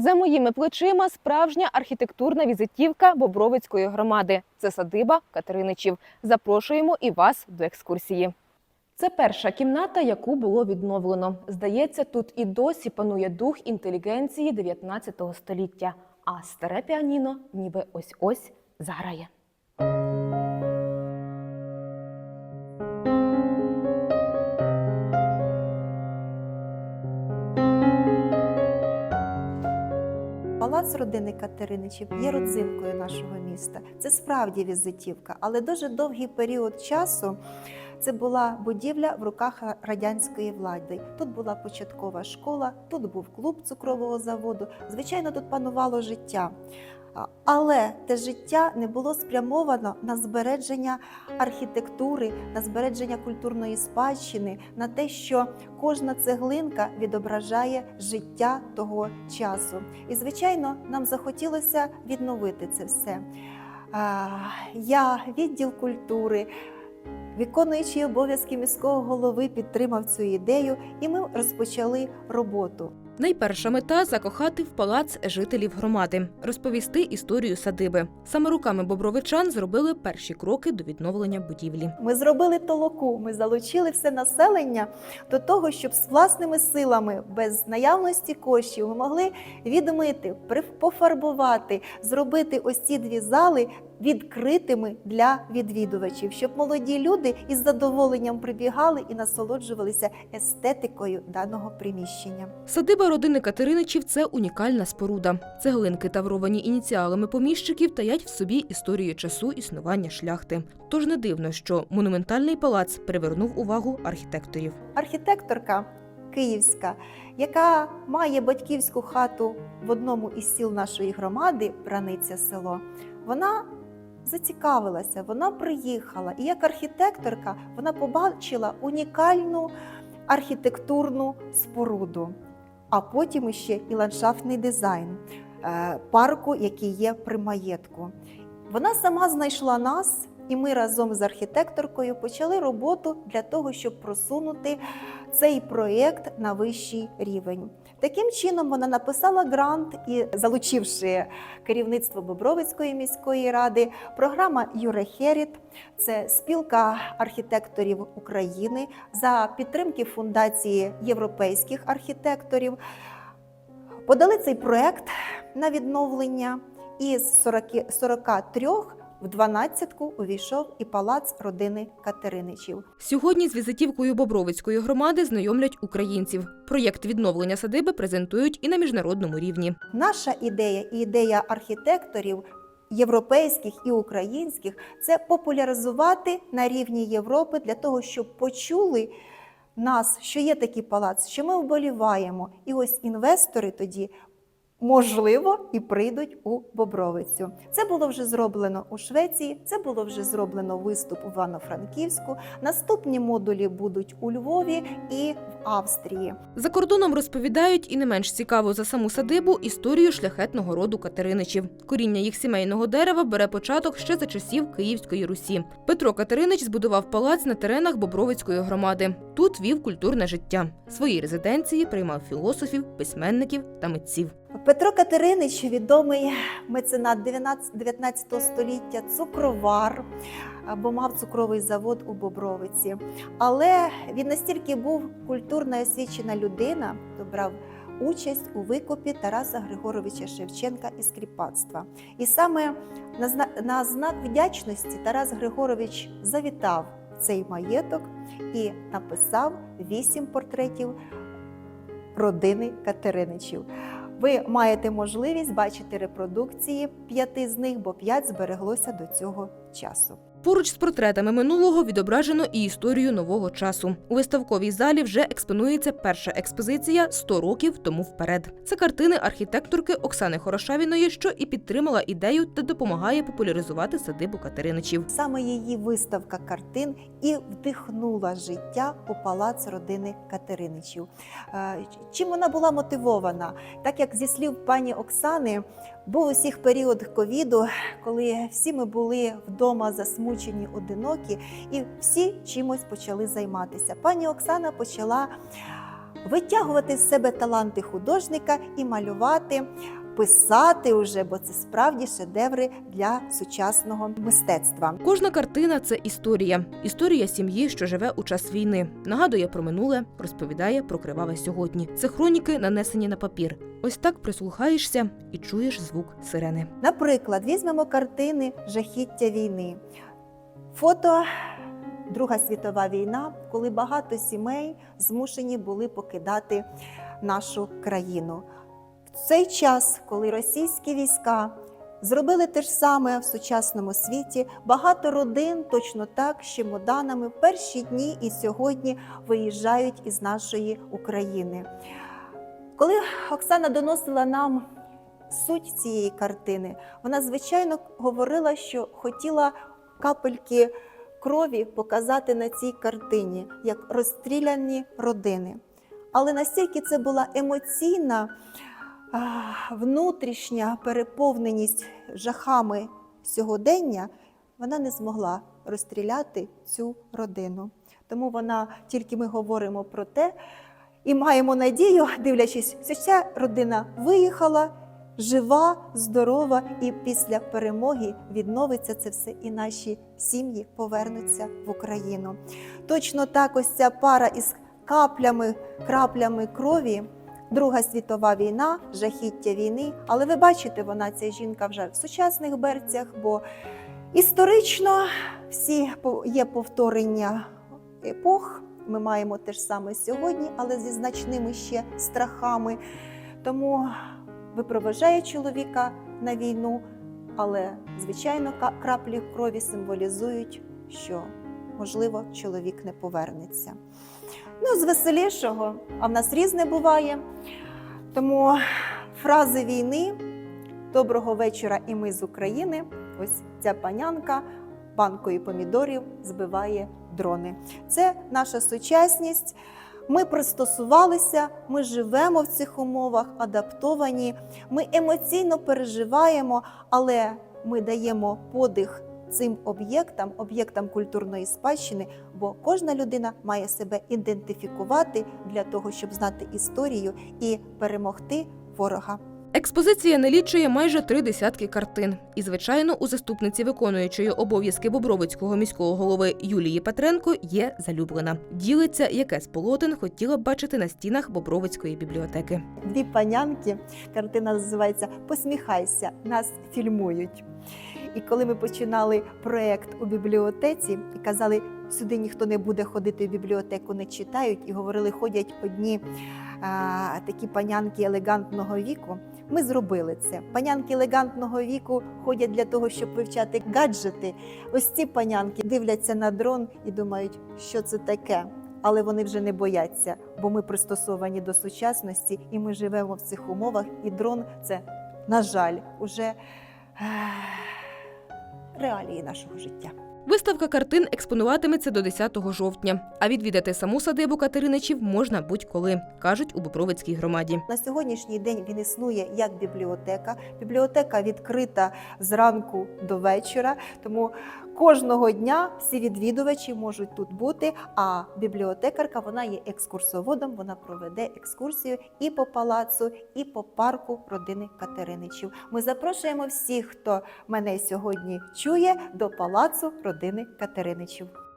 За моїми плечима справжня архітектурна візитівка Бобровицької громади. Це садиба Катериничів. Запрошуємо і вас до екскурсії. Це перша кімната, яку було відновлено. Здається, тут і досі панує дух інтелігенції 19 століття. А старе піаніно ніби ось ось заграє. Палац родини Катериничів є родзинкою нашого міста. Це справді візитівка, але дуже довгий період часу це була будівля в руках радянської влади. Тут була початкова школа, тут був клуб цукрового заводу. Звичайно, тут панувало життя. Але те життя не було спрямовано на збереження архітектури, на збереження культурної спадщини, на те, що кожна цеглинка відображає життя того часу. І, звичайно, нам захотілося відновити це все. Я, відділ культури, виконуючий обов'язки міського голови, підтримав цю ідею, і ми розпочали роботу. Найперша мета закохати в палац жителів громади, розповісти історію садиби. Саме руками бобровичан зробили перші кроки до відновлення будівлі. Ми зробили толоку, ми залучили все населення до того, щоб з власними силами, без наявності коштів, ми могли відмити, пофарбувати, зробити ось ці дві зали відкритими для відвідувачів, щоб молоді люди із задоволенням прибігали і насолоджувалися естетикою даного приміщення. Садиба родини Катериничів це унікальна споруда. Цеглинки, тавровані ініціалами поміщиків, таять в собі історію часу існування шляхти. Тож не дивно, що монументальний палац привернув увагу архітекторів. архітекторка київська, яка має батьківську хату в одному із сіл нашої громади, Браниця село, вона зацікавилася, вона приїхала. І як архітекторка вона побачила унікальну архітектурну споруду, а потім іще і ландшафтний дизайн е, парку, який є при маєтку. Вона сама знайшла нас, і ми разом з архітекторкою почали роботу для того, щоб просунути цей проєкт на вищий рівень. Таким чином вона написала грант і, залучивши керівництво Бобровицької міської ради, програма Юрехеріт, це спілка архітекторів України за підтримки фундації європейських архітекторів. Подали цей проєкт на відновлення, і з 40 43 в 12-ку увійшов і палац родини Катериничів. Сьогодні з візитівкою Бобровицької громади знайомлять українців. Проєкт відновлення садиби презентують і на міжнародному рівні. Наша ідея і ідея архітекторів європейських і українських це популяризувати на рівні Європи для того, щоб почули нас, що є такий палац, що ми вболіваємо. І ось інвестори тоді. Можливо, і прийдуть у Бобровицю. Це було вже зроблено у Швеції, це було вже зроблено виступ у Івано-Франківську. Наступні модулі будуть у Львові і в Австрії. За кордоном розповідають і не менш цікаву за саму садибу історію шляхетного роду Катериничів. Коріння їх сімейного дерева бере початок ще за часів Київської Русі. Петро Катеринич збудував палац на теренах Бобровицької громади. Тут вів культурне життя. Свої резиденції приймав філософів, письменників та митців. Петро Катеринич, відомий меценат 19 19 століття, цукровар, бо мав цукровий завод у Бобровиці. Але він настільки був культурно освічена людина, то брав участь у викупі Тараса Григоровича Шевченка із кріпацтва. І саме на знак вдячності Тарас Григорович завітав цей маєток і написав вісім портретів родини Катериничів. Ви маєте можливість бачити репродукції п'яти з них, бо п'ять збереглося до цього часу. Поруч з портретами минулого відображено і історію нового часу. У виставковій залі вже експонується перша експозиція «100 років тому вперед. Це картини архітекторки Оксани Хорошавіної, що і підтримала ідею та допомагає популяризувати садибу Катериничів. Саме її виставка картин і вдихнула життя у палац родини Катериничів. Е, Чим вона була мотивована? Так як зі слів пані Оксани, був усіх період ковіду, коли всі ми були вдома засмучені, одинокі, і всі чимось почали займатися. Пані Оксана почала витягувати з себе таланти художника і малювати, писати уже, бо це справді шедеври для сучасного мистецтва. Кожна картина це історія. Історія сім'ї, що живе у час війни. Нагадує про минуле, розповідає про криваве сьогодні. Це хроніки, нанесені на папір. Ось так прислухаєшся і чуєш звук сирени. Наприклад, візьмемо картини Жахіття війни. Фото Друга світова війна, коли багато сімей змушені були покидати нашу країну. В цей час, коли російські війська зробили те ж саме в сучасному світі, багато родин точно так з чемоданами в перші дні і сьогодні виїжджають із нашої України. Коли Оксана доносила нам суть цієї картини, вона звичайно говорила, що хотіла капельки крові показати на цій картині як розстріляні родини. Але настільки це була емоційна внутрішня переповненість жахами сьогодення, вона не змогла розстріляти цю родину. Тому вона тільки ми говоримо про те і маємо надію, дивлячись, що ця родина виїхала жива, здорова, і після перемоги відновиться це все, і наші сім'ї повернуться в Україну. Точно так ось ця пара із каплями, краплями крові. Друга світова війна, жахіття війни. Але ви бачите, вона ця жінка вже в сучасних берцях, бо історично всі є повторення епох. Ми маємо те ж саме сьогодні, але зі значними ще страхами. Тому випроважає чоловіка на війну, але, звичайно, краплі крові символізують, що, можливо, чоловік не повернеться. Ну, з веселішого, а в нас різне буває. Тому фрази війни, доброго вечора і ми з України. Ось ця панянка банкою помідорів збиває дрони. Це наша сучасність. Ми пристосувалися, ми живемо в цих умовах, адаптовані, ми емоційно переживаємо, але ми даємо подих цим об'єктам, об'єктам культурної спадщини, бо кожна людина має себе ідентифікувати для того, щоб знати історію і перемогти ворога. Експозиція налічує майже три десятки картин. І, звичайно, у заступниці виконуючої обов'язки Бобровицького міського голови Юлії Петренко є залюблена. Ділиться, яке з полотен хотіла б бачити на стінах Бобровицької бібліотеки. Дві панянки. Картина називається Посміхайся, нас фільмують. І коли ми починали проєкт у бібліотеці і казали, сюди ніхто не буде ходити в бібліотеку, не читають, і говорили, ходять одні а, такі панянки елегантного віку. Ми зробили це. Панянки елегантного віку ходять для того, щоб вивчати гаджети. Ось ці панянки дивляться на дрон і думають, що це таке. Але вони вже не бояться, бо ми пристосовані до сучасності, і ми живемо в цих умовах. І дрон це, на жаль, уже реалії нашого життя. Виставка картин експонуватиметься до 10 жовтня. А відвідати саму садибу Катериничів можна будь-коли, кажуть у Бобровицькій громаді. На сьогоднішній день він існує як бібліотека. Бібліотека відкрита зранку до вечора, тому кожного дня всі відвідувачі можуть тут бути. А бібліотекарка вона є екскурсоводом. Вона проведе екскурсію і по палацу, і по парку родини Катериничів. Ми запрошуємо всіх, хто мене сьогодні чує, до палацу родини Катериничів.